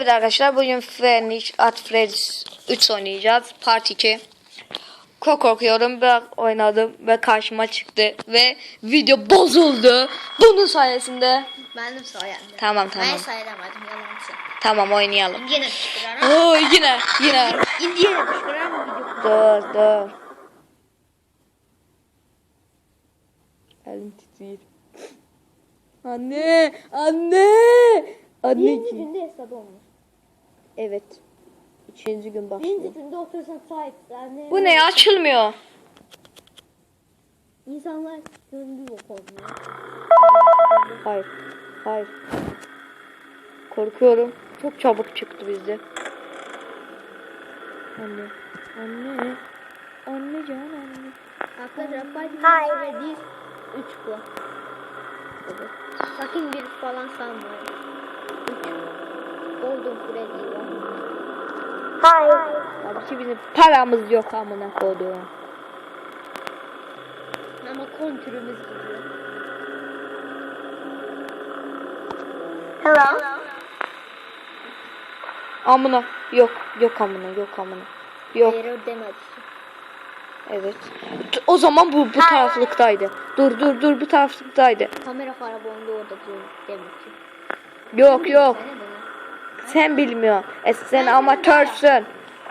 Evet arkadaşlar bugün French at Freddy's 3 oynayacağız. Part 2. Çok korkuyorum. Ben oynadım ve karşıma çıktı ve video bozuldu. Bunun sayesinde. Benim sayemde. Tamam tamam. Ben sayılamadım yalancı. Tamam oynayalım. Yine düşküren. Oo yine yine. Şimdi yine düşküren mi video? Dur dur. Elim titriyor. Anne, anne. Anneciğim. günde hesap olmuş. Evet. Üçüncü gün başlıyor. Birinci günde otursan sahipsen. Bu ne ya açılmıyor. İnsanlar gönlü yok olmuyor. Hayır. Hayır. Korkuyorum. Çok çabuk çıktı bizde. Anne. Anne. Anne can anne. Arkadaşlar Hayır. ve diz 3 bu. Evet. Sakın bir falan sanmayın. 3. Golden Freddy var. Tabii ki bizim paramız yok amına koduğum. Ama kontürümüz gidiyor. Amına. Yok. Yok amına. Yok amına. Yok. Demedi. Evet. O zaman bu bu taraflıktaydı. Dur dur dur bu taraflıktaydı. Kamera karabolunda orada diyor demek ki. Yok yok. Sen bilmiyorsun. E sen amatörsün.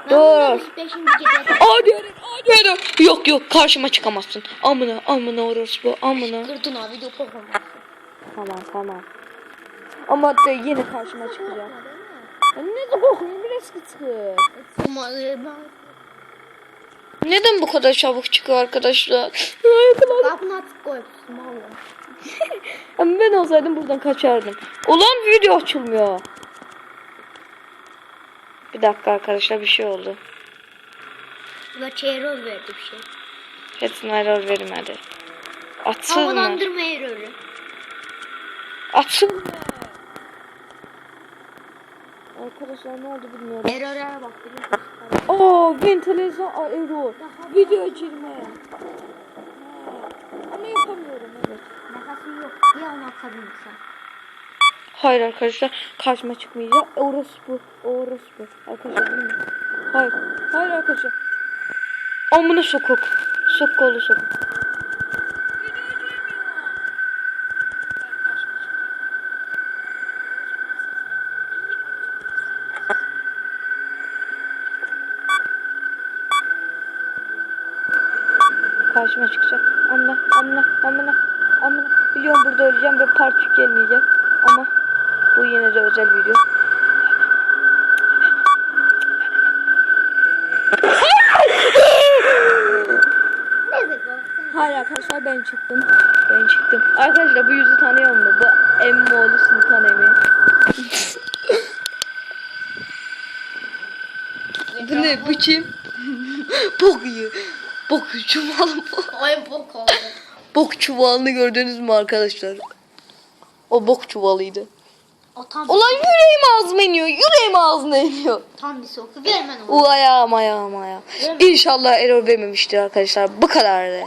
Dur. 5. gecede Hadi hadi hadi. Yok yok karşıma çıkamazsın. Amına amına orospu amına. kırdın abi korkamazsın. Tamam tamam. Ama de yine karşıma çıkacak. Ne de korkuyorum biraz sıkı. Neden bu kadar çabuk çıkıyor arkadaşlar? Kapını atıp koy. Smallah. Ama ben olsaydım buradan kaçardım. Ulan video açılmıyor. Bir dakika arkadaşlar bir şey oldu. Ve error verdi bir şey. Hepsine error vermedi. Atılma. Havalandırma error'ı. Atılma. Arkadaşlar ne oldu bilmiyorum. Error'a bak? Oo ventilasyon Aa, error. Video açılma. Ama yapamıyorum evet. Nefesi yok. Ya onu atabilirsen. Hayır arkadaşlar karşıma çıkmayacak. Orası bu. Orası bu. Arkadaşlar. Hayır. Hayır arkadaşlar. Amına sokuk. Sok kolu sok. Karşıma çıkacak. Amına, amına, amına, amına. Biliyorum burada öleceğim ve part gelmeyecek. De özel video. Hayır arkadaşlar ben çıktım. Ben çıktım. Arkadaşlar bu yüzü tanıyor mu? Bu Emmoğlu Sultan Emi. bu ne? Bu kim? Bok yiyor. Bok çuval. Ay bok oldu. Bok çuvalını gördünüz mü arkadaşlar? O bok çuvalıydı. O tam, Ulan yüreğim ağzıma iniyor. Yüreğim ağzına iniyor. tam bir soku. Vermen onu. U ayağım ayağım ayağım. İnşallah error vermemiştir arkadaşlar. Bu kadardı.